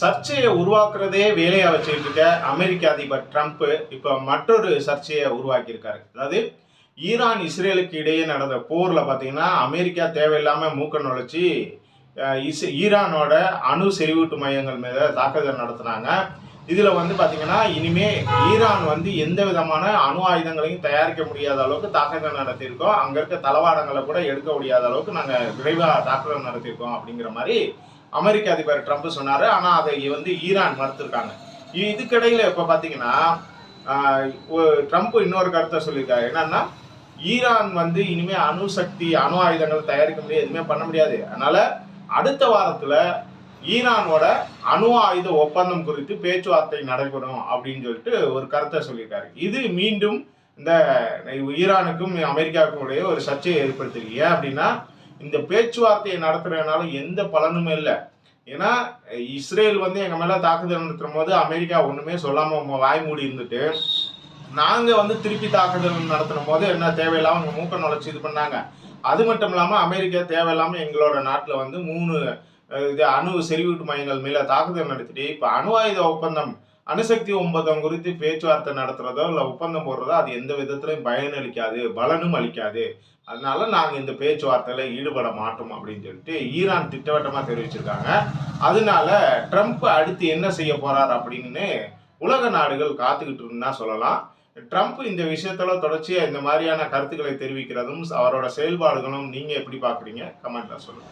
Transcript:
சர்ச்சையை உருவாக்குறதே வேலையா வச்சுக்கிட்டு இருக்க அமெரிக்க அதிபர் ட்ரம்ப் இப்போ மற்றொரு சர்ச்சையை உருவாக்கியிருக்காரு. அதாவது ஈரான் இஸ்ரேலுக்கு இடையே நடந்த போரில் பார்த்தீங்கன்னா அமெரிக்கா தேவையில்லாமல் மூக்க நுழைச்சி இஸ் ஈரானோட அணு செறிவூட்டு மையங்கள் மேலே தாக்குதல் நடத்துனாங்க. இதில் வந்து பார்த்தீங்கன்னா இனிமேல் ஈரான் வந்து எந்த விதமான அணு ஆயுதங்களையும் தயாரிக்க முடியாத அளவுக்கு தாக்குதல் நடத்தியிருக்கோம். அங்கே இருக்க தளவாடங்களை கூட எடுக்க முடியாத அளவுக்கு நாங்கள் விரைவாக தாக்குதல் நடத்தியிருக்கோம் அப்படிங்கிற மாதிரி அமெரிக்க அதிபர் ட்ரம்ப் சொன்னார். ஆனால் அதை வந்து ஈரான் மறுத்துருக்காங்க. இதுக்கிடையில் இப்போ பார்த்தீங்கன்னா ட்ரம்ப் இன்னொரு கருத்தை சொல்லியிருக்காரு. என்னன்னா ஈரான் வந்து இனிமே அணு சக்தி அணு ஆயுதங்கள் தயாரிக்க முடியாது எதுவுமே பண்ண முடியாது. அதனால அடுத்த வாரத்தில் ஈரானோட அணு ஆயுத ஒப்பந்தம் குறித்து பேச்சுவார்த்தை நடைபெறும் அப்படின்னு சொல்லிட்டு ஒரு கருத்தை சொல்லியிருக்காரு. இது மீண்டும் இந்த ஈரானுக்கும் அமெரிக்காவுக்கும் இடையே ஒரு சர்ச்சையை ஏற்படுத்திருக்கு ஏன் அப்படின்னா இந்த பேச்சுவார்த்தையை நடத்துறதுனால எந்த பலனுமே இல்லை. ஏன்னா இஸ்ரேல் வந்து எங்கள் மேலே தாக்குதல் நடத்தும் போது அமெரிக்கா ஒன்றுமே சொல்லாமல் ம- வாய் மூடி இருந்துட்டு நாங்கள் வந்து திருப்பி தாக்குதல் நடத்தும் போது என்ன தேவையில்லாமல் அவங்க மூக்க நுழைச்சி இது பண்ணாங்க. அது மட்டும் இல்லாமல் அமெரிக்கா தேவையில்லாமல் எங்களோட நாட்டில் வந்து மூணு இது அணு செறிவூட்டு மையங்கள் மேலே தாக்குதல் நடத்திட்டு இப்போ அணு ஆயுத ஒப்பந்தம் அணுசக்தி ஒன்பதம் குறித்து பேச்சுவார்த்தை நடத்துறதோ இல்லை ஒப்பந்தம் போடுறதோ அது எந்த விதத்திலையும் பயனளிக்காது பலனும் அளிக்காது. அதனால நாங்கள் இந்த பேச்சுவார்த்தையில ஈடுபட மாட்டோம் அப்படின்னு சொல்லிட்டு ஈரான் திட்டவட்டமாக தெரிவிச்சிருக்காங்க. அதனால ட்ரம்ப் அடுத்து என்ன செய்ய போறார் அப்படின்னு உலக நாடுகள் காத்துக்கிட்டு இருக்குன்னு சொல்லலாம். ட்ரம்ப் இந்த விஷயத்துல தொடர்ச்சியாக இந்த மாதிரியான கருத்துக்களை தெரிவிக்கிறதும் அவரோட செயல்பாடுகளும் நீங்கள் எப்படி பார்க்குறீங்க கமெண்ட்டில் சொல்லுங்கள்